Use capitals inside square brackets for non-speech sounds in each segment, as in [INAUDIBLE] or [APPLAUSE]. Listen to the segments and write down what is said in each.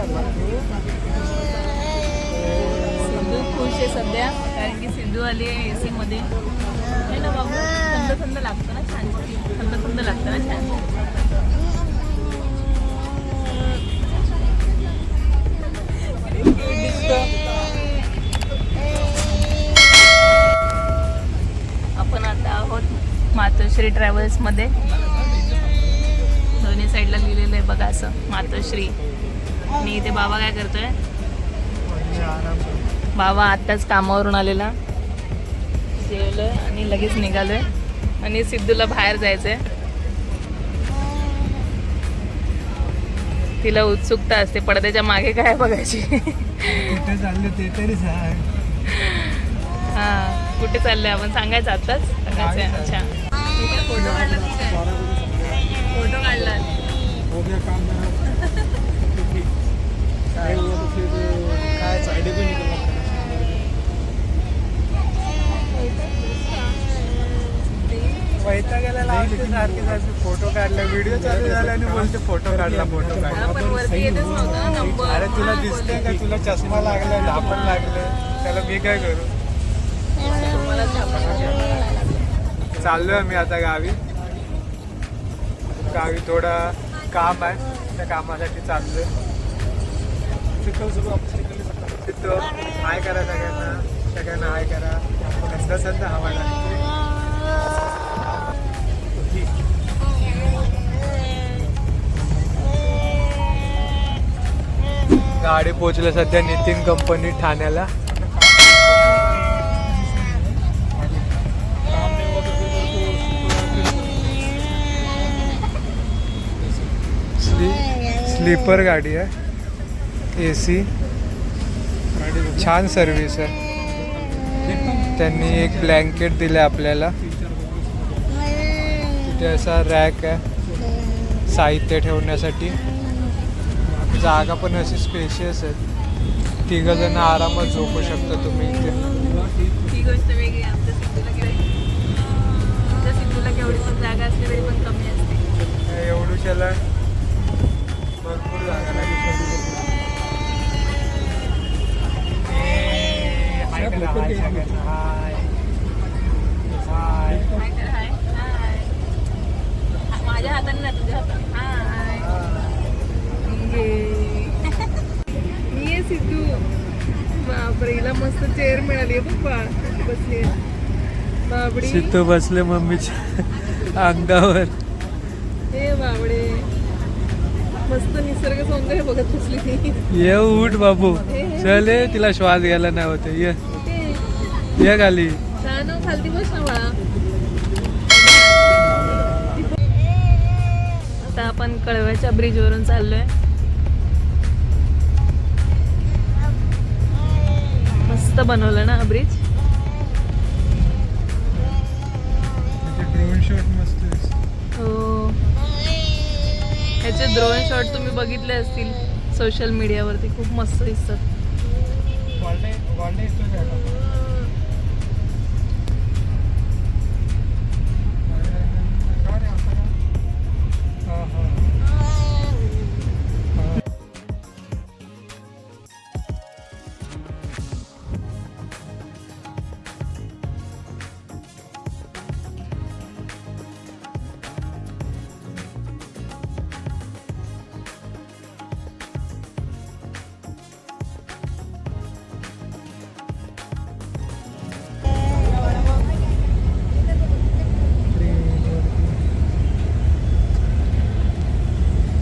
सिंधू खुश आहे सध्या कारण की सिंधू आली आहे ए सीमध्ये मध्ये. ना बाबू? थंड थंड लागतं ना छान. थंड थंड लागतं ना छान. आपण आता आहोत मातोश्री ट्रॅव्हल्समध्ये दोन्ही साईडला लिहिलेलं आहे बघा असं मातोश्री. आणि इथे बाबा काय करतोय? बाबा आत्ताच कामावरून आलेला. जेवलोय आणि लगेच निघालोय. आणि सिद्धूला बाहेर जायचंय. तिला उत्सुकता असते पडद्याच्या मागे काय बघायची? कुठे चालले ते तरी सांग. हा कुठे चाललोय आपण सांगायचं आताच सांगायचं अच्छा. फोटो काढला फोटो काढला उद्या काम. काय काय साइडे पे वैता गेला लावते सारखे सारखे फोटो काढला व्हिडिओ चालू झाला आणि बोलते फोटो काढला फोटो काढला अरे तुला दिसते का तुला चष्मा लागला आपण लागलं त्याला मी काय करू चाललो आहे चाललोय आम्ही आता गावी. गावी थोडं काम आहे त्या कामासाठी चाललोय. तिथं हाय करा सगळ्यांना. सगळ्यांना हाय करा. कसं सध्या हवा लागते गाडी पोचले सध्या नितीन कंपनी ठाण्याला. स्ली स्लीपर गाडी आहे. ए सी छान सर्विस आहे. त्यांनी एक ब्लँकेट दिलं आपल्याला. तिथे असा रॅक आहे. साहित्य ठेवण्यासाठी. जागा पण अशी स्पेशियस आहे. तिघ जण आरामात झोपू शकता तुम्ही इथे. ही गोष्ट वेगळी आहे. आमच्या सिद्धूला केवढी आमच्या सिद्धूला केवढी पण जागा असली तरी पण कमी असते. एवढूशाला भरपूर जागा लागू शकते हाय करा, हाय सगळ्यांना, हाय. हाय. हाय कर हाय हाय माझ्या हाताने नाही तुझ्या हाताने हाय मी आहे सिद्धू बापरे हिला मस्त चेअर मिळाली आहे पप्पा बसली बाबडी सिद्धू बसले मम्मीच्या अंगावर. हे बाबडे. मस्त निसर्ग सौंदर्य बघत बसली ती. ये उठ बाबू. चले तिला श्वास घ्यायला नाही होते ये. ये खाली. हो, खालती बस ना बाळा. आता आपण कळव्याच्या ब्रिज वरून चाललोय. मस्त बनवलं ना ब्रिज? ड्रोन शॉट मस्त दिसतो. हो. ह्याचे ड्रोन शॉट तुम्ही बघितले असतील सोशल मीडियावरती खूप मस्त दिसतात.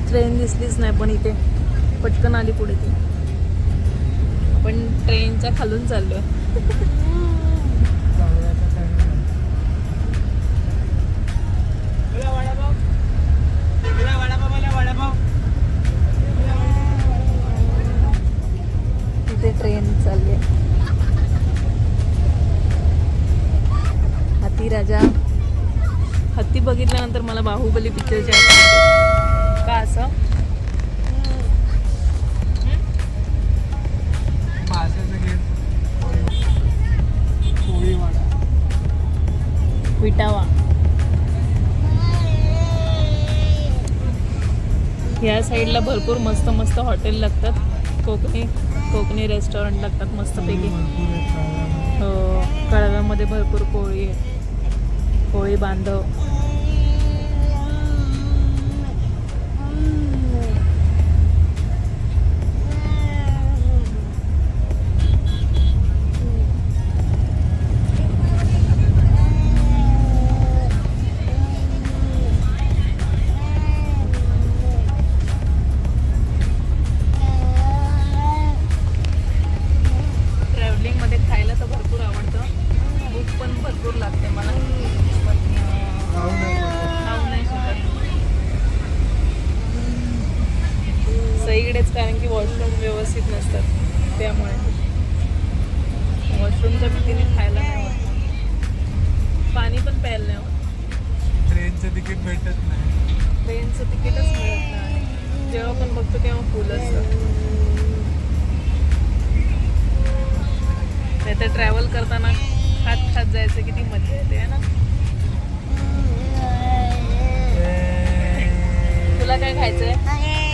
ट्रेन दिसलीच नाही पण इथे पटकन आली पुढे ती. आपण ट्रेनच्या खालून चाललो तिथे ट्रेन चालली आहे. हत्ती राजा. हत्ती बघितल्यानंतर मला बाहुबली पिक्चरची आठवण असं? विटावा. या साईडला भरपूर मस्त मस्त हॉटेल लागतात. कोकणी कोकणी रेस्टॉरंट लागतात मस्तपैकी. हो कळव्यामध्ये भरपूर कोळी आहे कोळी बांधव. सईकडेच कारण की वॉशरूम व्यवस्थित नसतात त्यामुळे. वॉशरूमच्या भीतीने खायला नाही पाणी पण प्यायला नाही ट्रेनचं तिकीट भेटत नाही. ट्रेनचं तिकीटच मिळत नाही. जेव्हा पण बघतो तेव्हा फुल असतं. नाही तर ट्रॅव्हल करताना खात खात जायचं किती मजा येते है ना? तुला काय खायचंय?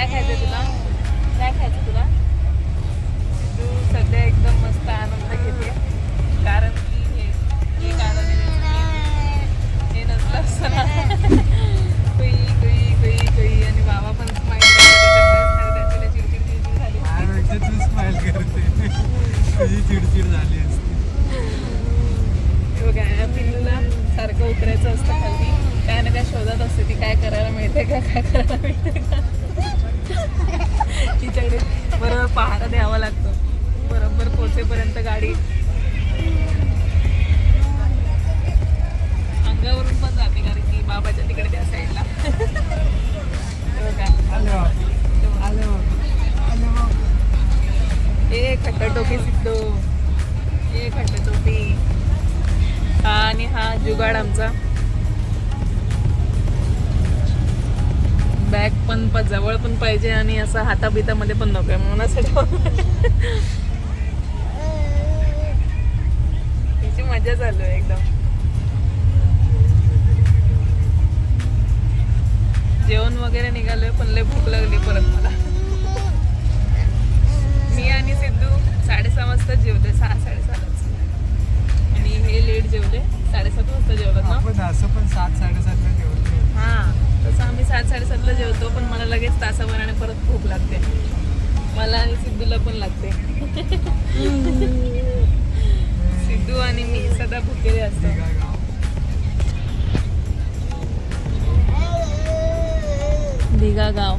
काय खायचंय बरोबर द्यावा लागतो. बरोबर पोचेपर्यंत गाडी. अंगावरून पण जाते कारण की बाबाच्या तिकडे त्या साईडला. हे बघा आले बाबा ए खट्टटोपी सिद्धो. ए खट्टटोपी हा आणि हा जुगाड आमचा. बॅग पण जवळ पण पाहिजे आणि असं हाताबितामध्ये पण नको आहे. म्हणून असं ठेवलं. तिची मजा चालू आहे एकदम. जेवण वगैरे निघालोय पण लय भूक लागली परत मला. मी आणि सिद्धू साडेसहा वाजता जेवले सहा साडेसहालाच आणि हे लेट जेवले साडेसात वाजता जेवलात ना. आपण असं पण सात साडेसातला जेवतो हां. तसं आम्ही सात साडेसातला जेवतो पण मला लगेच तासाभराने परत भूक लागते. मला आणि सिद्धूला पण लागते. [LAUGHS] सिद्धू आणि मी सदा भुकेले असतो. दिघा गाव.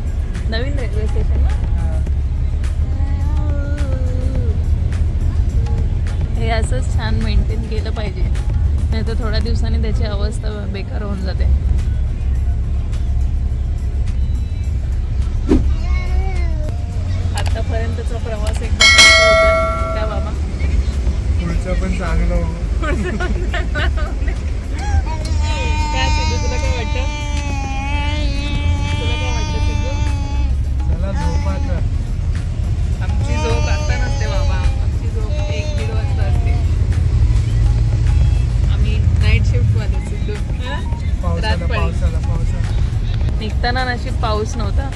निघताना नशीब पाऊस नव्हता.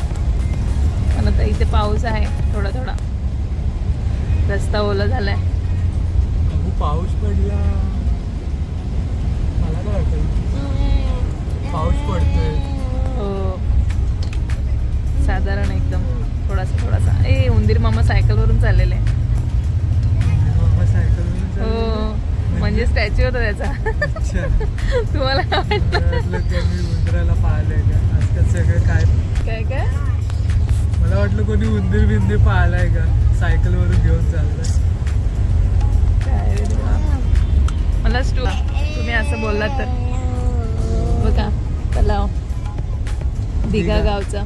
पण आता इथे पाऊस आहे थोडा थोडा रस्ता ओला झालाय. पाऊस पडला. मला काय वाटतं? पाऊस पडतोय. हो. साधारण एकदम थोडासा थोडासा. ए उंदीर मामा सायकलवरून चाललेले. मम्मा सायकलवरून हो. म्हणजे स्टॅच्यू होता त्याचा. तुम्हाला उंदराला पाहिलंय का? आजकाल सगळं काय? काय काय? मला वाटलं कोणी उंदीर बिंदीर पाहिलाय का? सायकलवरून घेऊन चाललंय. काय रे देवा. मला स्टू तुम्ही असं बोललात तर. बघा तलाव दिघा दिघा. गावचा.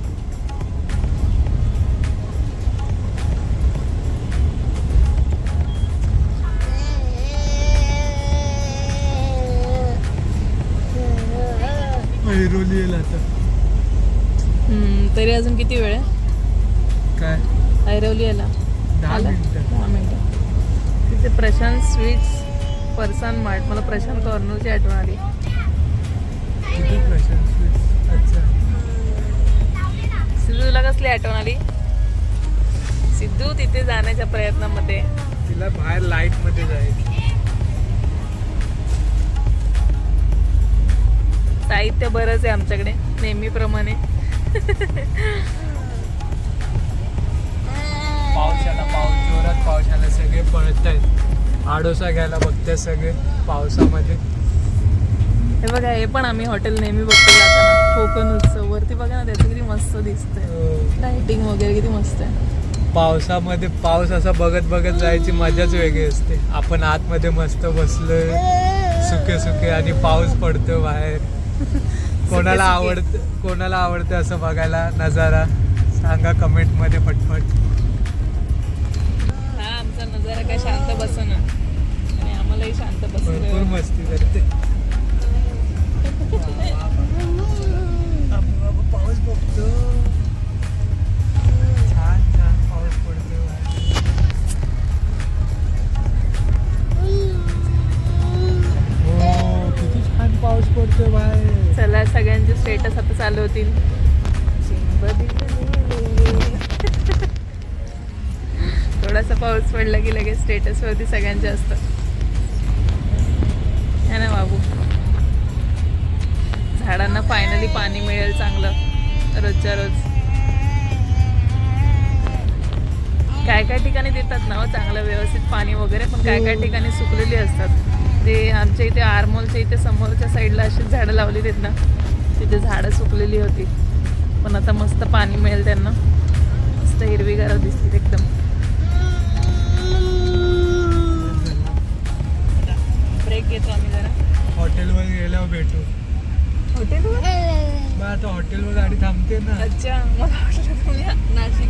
ऐरोली येईल आता. हम्म, तरी अजून किती वेळ आहे? काय? ऐरवली याला दहा? मिनिटं. दहा मिनिटं. तिथे प्रशांत स्वीट्स फरसान मार्ट. मला प्रशांत कॉर्नरची आठवण आली. स्वीट्स? अच्छा. आठवण आली? सिद्धू तिथे जाण्याच्या प्रयत्नामध्ये. तिला बाहेर लाइटमध्ये जायचं. साहित्य बरंच आहे आमच्याकडे नेहमीप्रमाणे. पाऊस जोरात पाऊस आला सगळे पळत आहेत आडोसा घ्यायला बघताय सगळे पावसामध्ये. हे बघा हे पण आम्ही हॉटेल नेहमी बघतो जाताना. कोकण उत्सव. वरती बघा ना त्याचं किती मस्त दिसतंय. अं, लाइटिंग वगैरे किती मस्त आहे. पावसामध्ये पाऊस असा बघत बघत जायची मजाच वेगळी असते. आपण आतमध्ये मस्त बसलोय सुके सुके आणि पाऊस पडतो बाहेर. [LAUGHS] कोणाला. आवडत कोणाला आवडतं असं बघायला नजारा सांगा कमेंटमध्ये पटपट. हा नजारा काय शांत बसन. आणि आम्हालाही शांत बसलं मस्ती करते. [LAUGHS] पडला की लगेच स्टेटस वरती सगळ्यांचे असतं है ना बाबू. झाडांना फायनली पाणी मिळेल चांगलं रोजच्या रोज. काय काय ठिकाणी देतात ना हो चांगलं व्यवस्थित पाणी वगैरे पण काय काय ठिकाणी सुकलेली असतात. ते आमच्या इथे आरमोलच्या इथे समोरच्या साईडला अशीच झाडं लावली आहेत ना तिथे झाडं सुकलेली होती. पण आता मस्त पाणी मिळेल त्यांना. मस्त हिरवीगार दिसतील एकदम. घेतो आम्ही जरा. हॉटेलवर गेल्यावर भेटू. हॉटेलवर? मग आता हॉटेलवर गाडी थांबते ना. अच्छा मला तुम्ही नाशिक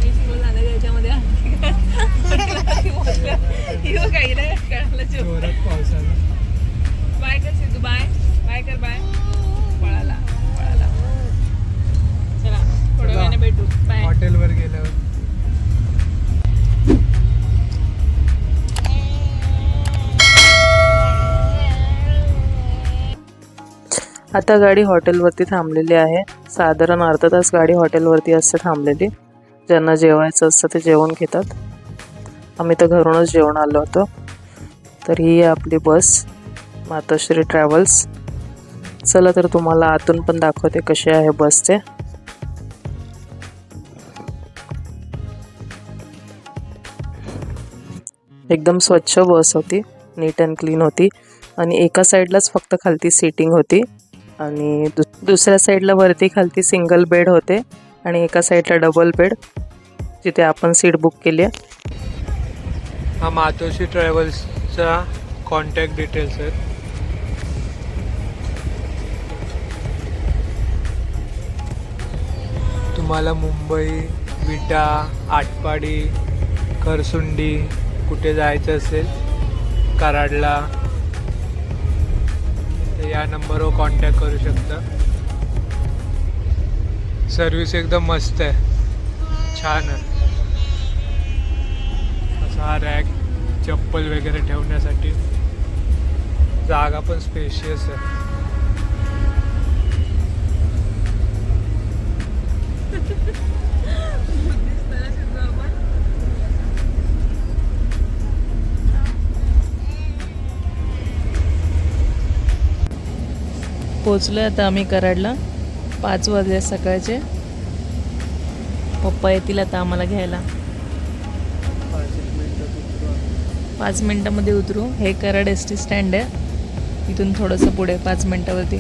आता गाडी हॉटेलवरती थांबलेली आहे. साधारण अर्धा तास गाडी हॉटेलवरती असते थांबलेली. ज्यांना जेवायचं असतं ते जेवण घेतात. आम्ही तर घरूनच जेवण आलो होतो. तर ही आहे आपली बस मातोश्री ट्रॅव्हल्स. चला तर तुम्हाला आतून पण दाखवते कसे आहे बस ते एकदम स्वच्छ बस होती नीट अँड क्लीन होती. आणि एका साईडलाच फक्त खालती सीटिंग होती. आणि दु दुसऱ्या साईडला वरती खालती सिंगल बेड होते आणि एका साईडला डबल बेड जिथे आपण सीट बुक केली आहे. हा मातोश्री ट्रॅव्हल्सचा कॉन्टॅक्ट डिटेल्स आहेत. तुम्हाला मुंबई विटा आटपाडी खरसुंडी कुठे जायचं असेल कराडला या नंबरवर कॉन्टॅक्ट करू शकता. सर्विस एकदम मस्त आहे. छान आहे. असा हा रॅक चप्पल वगैरे ठेवण्यासाठी जागा पण स्पेशियस आहे. पोचलो आता आम्ही कराडला. पाच वाजले सकाळचे. पप्पा येतील आता आम्हाला घ्यायला. पाच मिनटामध्ये उतरू. हे कराड एस टी स्टँड आहे. इथून थोडंसं पुढे पाच मिनटावरती.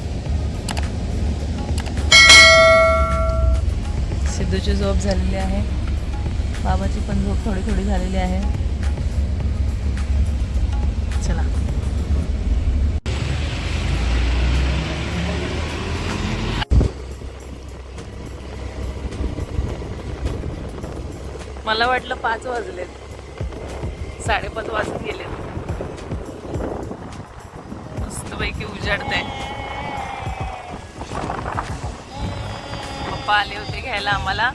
सिद्धूची झोप झालेली आहे. बाबाची पण झोप थोडी थोडी झालेली आहे. मला वाटलं पाच वाजलेत. साडेपाच वाजून गेले मस्तपैकी उजाडत आहे पप्पा आले होते घ्यायला आम्हाला.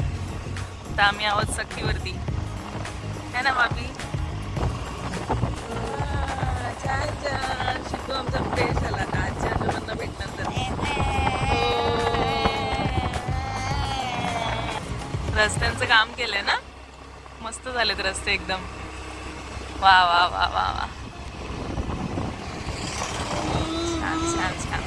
तर आम्ही आहोत सखीवरती. है ना बाबी शिकू आमचा फ्रेश झाला. आजच्या आजोबांना भेटल्यानंतर हो. रस्त्यांचं काम केलंय ना? मस्त झालेत रस्ते एकदम. वा वा वा वा वा. छान छान छान.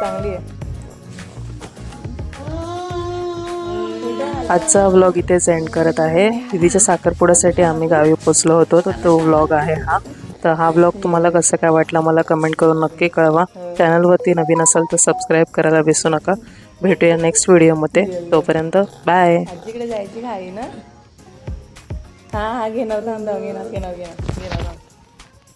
चांगली आहे. आजचा व्लॉग इथेच एंड करत आहे. दीदीच्या साखरपुड्यासाठी आम्ही गावी पोचलो होतो तर तो व्लॉग आहे हा. तर हा व्लॉग तुम्हाला कसं काय वाटला मला कमेंट करून नक्की कळवा. चॅनलवरती नवीन असाल तर सबस्क्राईब करायला विसरू नका. भेटूया नेक्स्ट व्हिडिओमध्ये तोपर्यंत बाय जायची घाई ना? हा हा घेणार घेणार घेणार